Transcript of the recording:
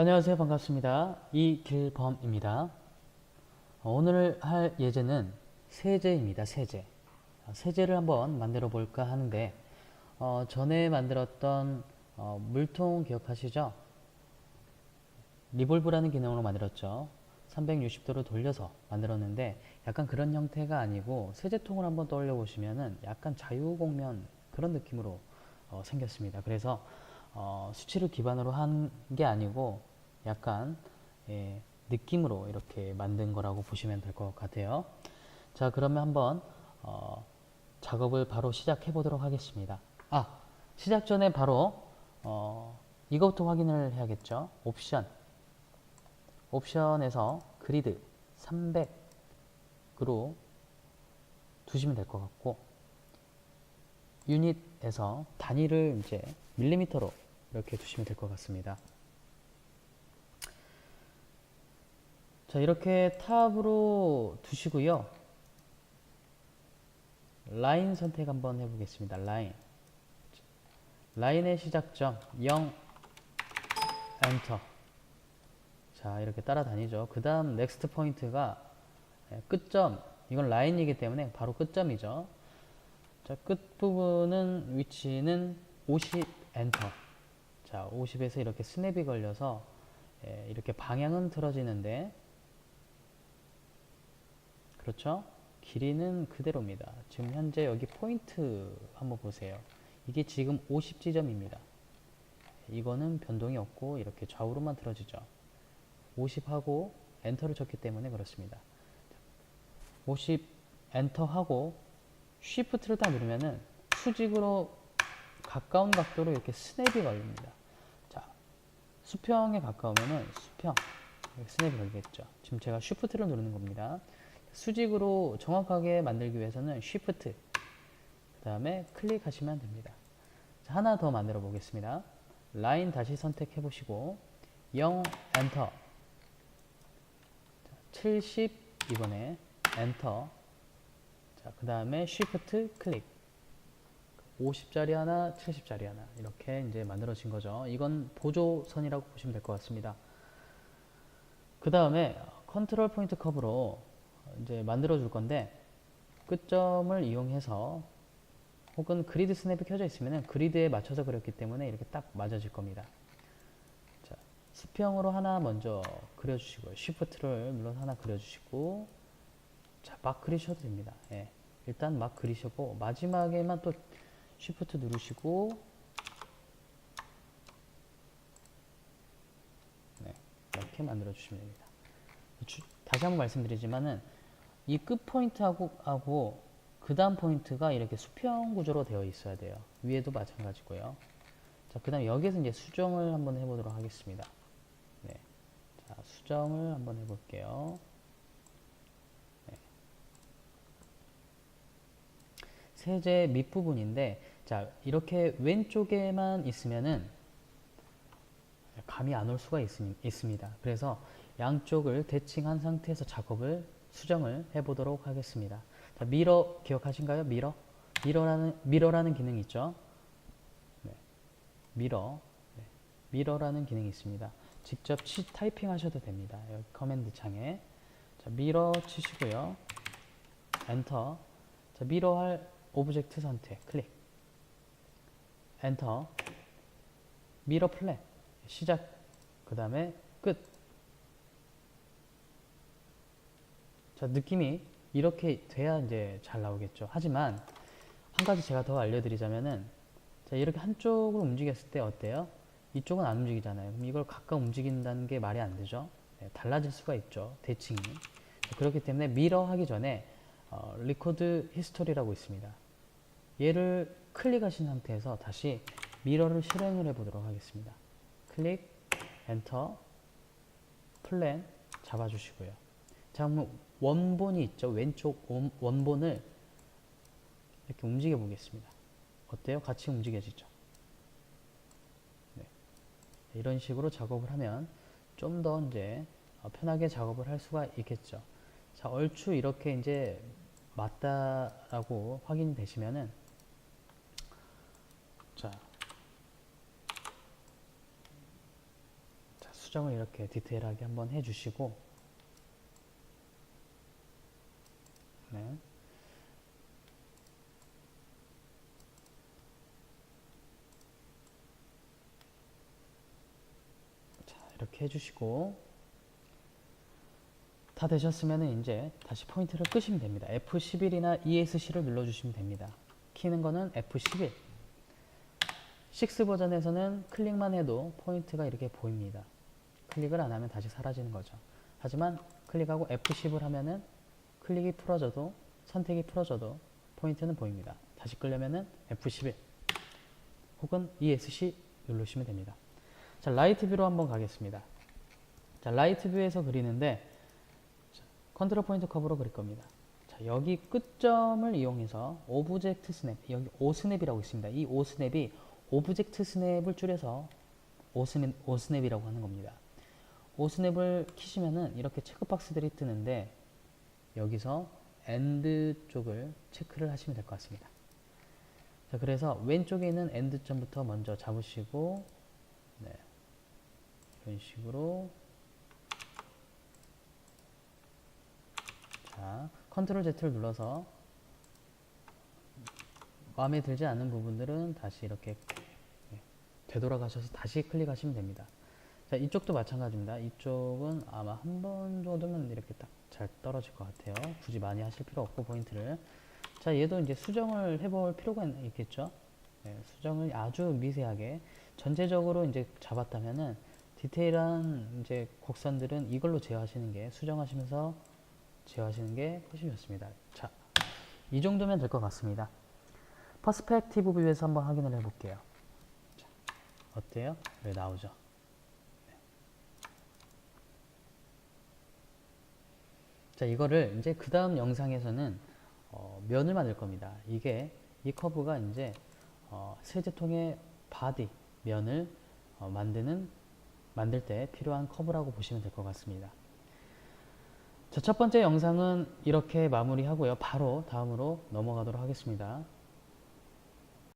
안녕하세요. 반갑습니다. 이길범입니다. 어, 오늘 할 예제는 세제입니다. 세제. 어, 세제를 한번 만들어 볼까 하는데 어, 전에 만들었던 어, 물통 기억하시죠? 리볼브라는 기능으로 만들었죠. 360도로 돌려서 만들었는데 약간 그런 형태가 아니고 세제통을 한번 떠올려 보시면은 약간 자유공면 그런 느낌으로 어, 생겼습니다. 그래서 어, 수치를 기반으로 한 게 아니고 약간 예, 느낌으로 이렇게 만든 거라고 보시면 될 것 같아요. 자, 그러면 한번 어, 작업을 바로 시작해 보도록 하겠습니다. 아, 시작 전에 바로 어, 이것부터 확인을 해야겠죠. 옵션. 옵션에서 그리드 300으로 두시면 될 것 같고 유닛에서 단위를 이제 밀리미터로 이렇게 두시면 될 것 같습니다. 자, 이렇게 탑으로 두시고요. 라인 선택 한번 해보겠습니다. 라인. 라인의 시작점 0 엔터. 자, 이렇게 따라다니죠. 그 다음 넥스트 포인트가 예, 끝점. 이건 라인이기 때문에 바로 끝점이죠. 자, 끝부분은 위치는 50 엔터. 자, 50에서 이렇게 스냅이 걸려서 예, 이렇게 방향은 틀어지는데 그렇죠? 길이는 그대로입니다. 지금 현재 여기 포인트 한번 보세요. 이게 지금 50지점입니다. 이거는 변동이 없고 이렇게 좌우로만 틀어지죠. 50하고 엔터를 쳤기 때문에 그렇습니다. 50 엔터하고 쉬프트를 딱 누르면은 수직으로 가까운 각도로 이렇게 스냅이 걸립니다. 자, 수평에 가까우면은 수평 스냅이 걸리겠죠. 지금 제가 쉬프트를 누르는 겁니다. 수직으로 정확하게 만들기 위해서는 Shift 그 다음에 클릭하시면 됩니다. 자, 하나 더 만들어 보겠습니다. 라인 다시 선택해 보시고 0 엔터 70 이번에 엔터 자, 그 다음에 Shift 클릭 50짜리 하나, 70짜리 하나 이렇게 이제 만들어진 거죠. 이건 보조선이라고 보시면 될 것 같습니다. 그 다음에 컨트롤 포인트 커브로 이제 만들어 줄 건데 끝점을 이용해서 혹은 그리드 스냅이 켜져 있으면 그리드에 맞춰서 그렸기 때문에 이렇게 딱 맞아질 겁니다. 자, 수평으로 하나 먼저 그려주시고요. 쉬프트를 눌러서 하나 그려주시고 자, 막 그리셔도 됩니다. 예. 일단 막 그리시고 마지막에만 또 쉬프트 누르시고 네, 이렇게 만들어 주시면 됩니다. 주, 다시 한번 말씀드리지만은 이 끝 포인트하고 하고 그 다음 포인트가 이렇게 수평 구조로 되어 있어야 돼요. 위에도 마찬가지고요. 자, 그 다음 여기에서 이제 수정을 한번 해보도록 하겠습니다. 네. 자, 수정을 한번 해볼게요. 네. 세제 밑부분인데, 자, 이렇게 왼쪽에만 있으면은 감이 안 올 수가 있, 있습니다. 그래서 양쪽을 대칭한 상태에서 작업을 수정을 해보도록 하겠습니다. 자, 미러 기억하신가요? 미러? 미러라는 미러라는 기능이 있죠. 네. 미러, 네. 미러라는 기능이 있습니다. 직접 치, 타이핑 하셔도 됩니다. 여기 커맨드 창에 자, 미러 치시고요. 엔터. 자, 미러 할 오브젝트 선택 클릭. 엔터. 미러 플랫 시작. 그 다음에 끝. 자, 느낌이 이렇게 돼야 이제 잘 나오겠죠. 하지만 한 가지 제가 더 알려드리자면은 자, 이렇게 한쪽으로 움직였을 때 어때요? 이쪽은 안 움직이잖아요. 그럼 이걸 가까이 움직인다는 게 말이 안 되죠. 네, 달라질 수가 있죠. 대칭이. 자, 그렇기 때문에 미러 하기 전에 어, 리코드 히스토리라고 있습니다. 얘를 클릭하신 상태에서 다시 미러를 실행을 해 보도록 하겠습니다. 클릭, 엔터, 플랜 잡아주시고요. 자, 그럼 원본이 있죠. 왼쪽 원, 원본을 이렇게 움직여 보겠습니다. 어때요? 같이 움직여지죠. 네. 이런 식으로 작업을 하면 좀 더 이제 편하게 작업을 할 수가 있겠죠. 자, 얼추 이렇게 이제 맞다라고 확인이 되시면은 자, 자 자, 수정을 이렇게 디테일하게 한번 해주시고 네. 자, 이렇게 해주시고 다 되셨으면 이제 다시 포인트를 끄시면 됩니다. F11이나 ESC를 눌러주시면 됩니다. 키는 거는 F11. 6 버전에서는 클릭만 해도 포인트가 이렇게 보입니다. 클릭을 안 하면 다시 사라지는 거죠. 하지만 클릭하고 F10을 하면은 클릭이 풀어져도 선택이 풀어져도 포인트는 보입니다. 다시 끌려면은 F11 혹은 ESC 누르시면 됩니다. 자, 라이트 뷰로 한번 가겠습니다. 자, 라이트 뷰에서 그리는데 자, 컨트롤 포인트 커브로 그릴 겁니다. 자, 여기 끝점을 이용해서 오브젝트 스냅, 여기 오스냅이라고 있습니다. 이 오스냅이 오브젝트 스냅을 줄여서 오스냅, 오스냅이라고 하는 겁니다. 오스냅을 키시면은 이렇게 체크박스들이 뜨는데 여기서 엔드 쪽을 체크를 하시면 될 것 같습니다. 자, 그래서 왼쪽에 있는 엔드 점부터 먼저 잡으시고 네. 이런 식으로 자, 컨트롤 Z를 눌러서 마음에 들지 않는 부분들은 다시 이렇게 예, 되돌아가셔서 다시 클릭하시면 됩니다. 자, 이쪽도 마찬가지입니다. 이쪽은 아마 한 번 정도면 이렇게 딱 잘 떨어질 것 같아요. 굳이 많이 하실 필요 없고 포인트를. 자, 얘도 이제 수정을 해볼 필요가 있- 있겠죠. 네, 수정을 아주 미세하게 전체적으로 이제 잡았다면은 디테일한 이제 곡선들은 이걸로 제어하시는 게 수정하시면서 제어하시는 게 훨씬 좋습니다. 자, 이 정도면 될 것 같습니다. 퍼스펙티브 뷰에서 한번 확인을 해볼게요. 자, 어때요? 왜 나오죠? 자, 이거를 이제 그 다음 영상에서는 어, 면을 만들 겁니다. 이게 이 커브가 이제 어, 세제통의 바디 면을 어, 만드는 만들 때 필요한 커브라고 보시면 될 것 같습니다. 자, 첫 번째 영상은 이렇게 마무리하고요. 바로 다음으로 넘어가도록 하겠습니다.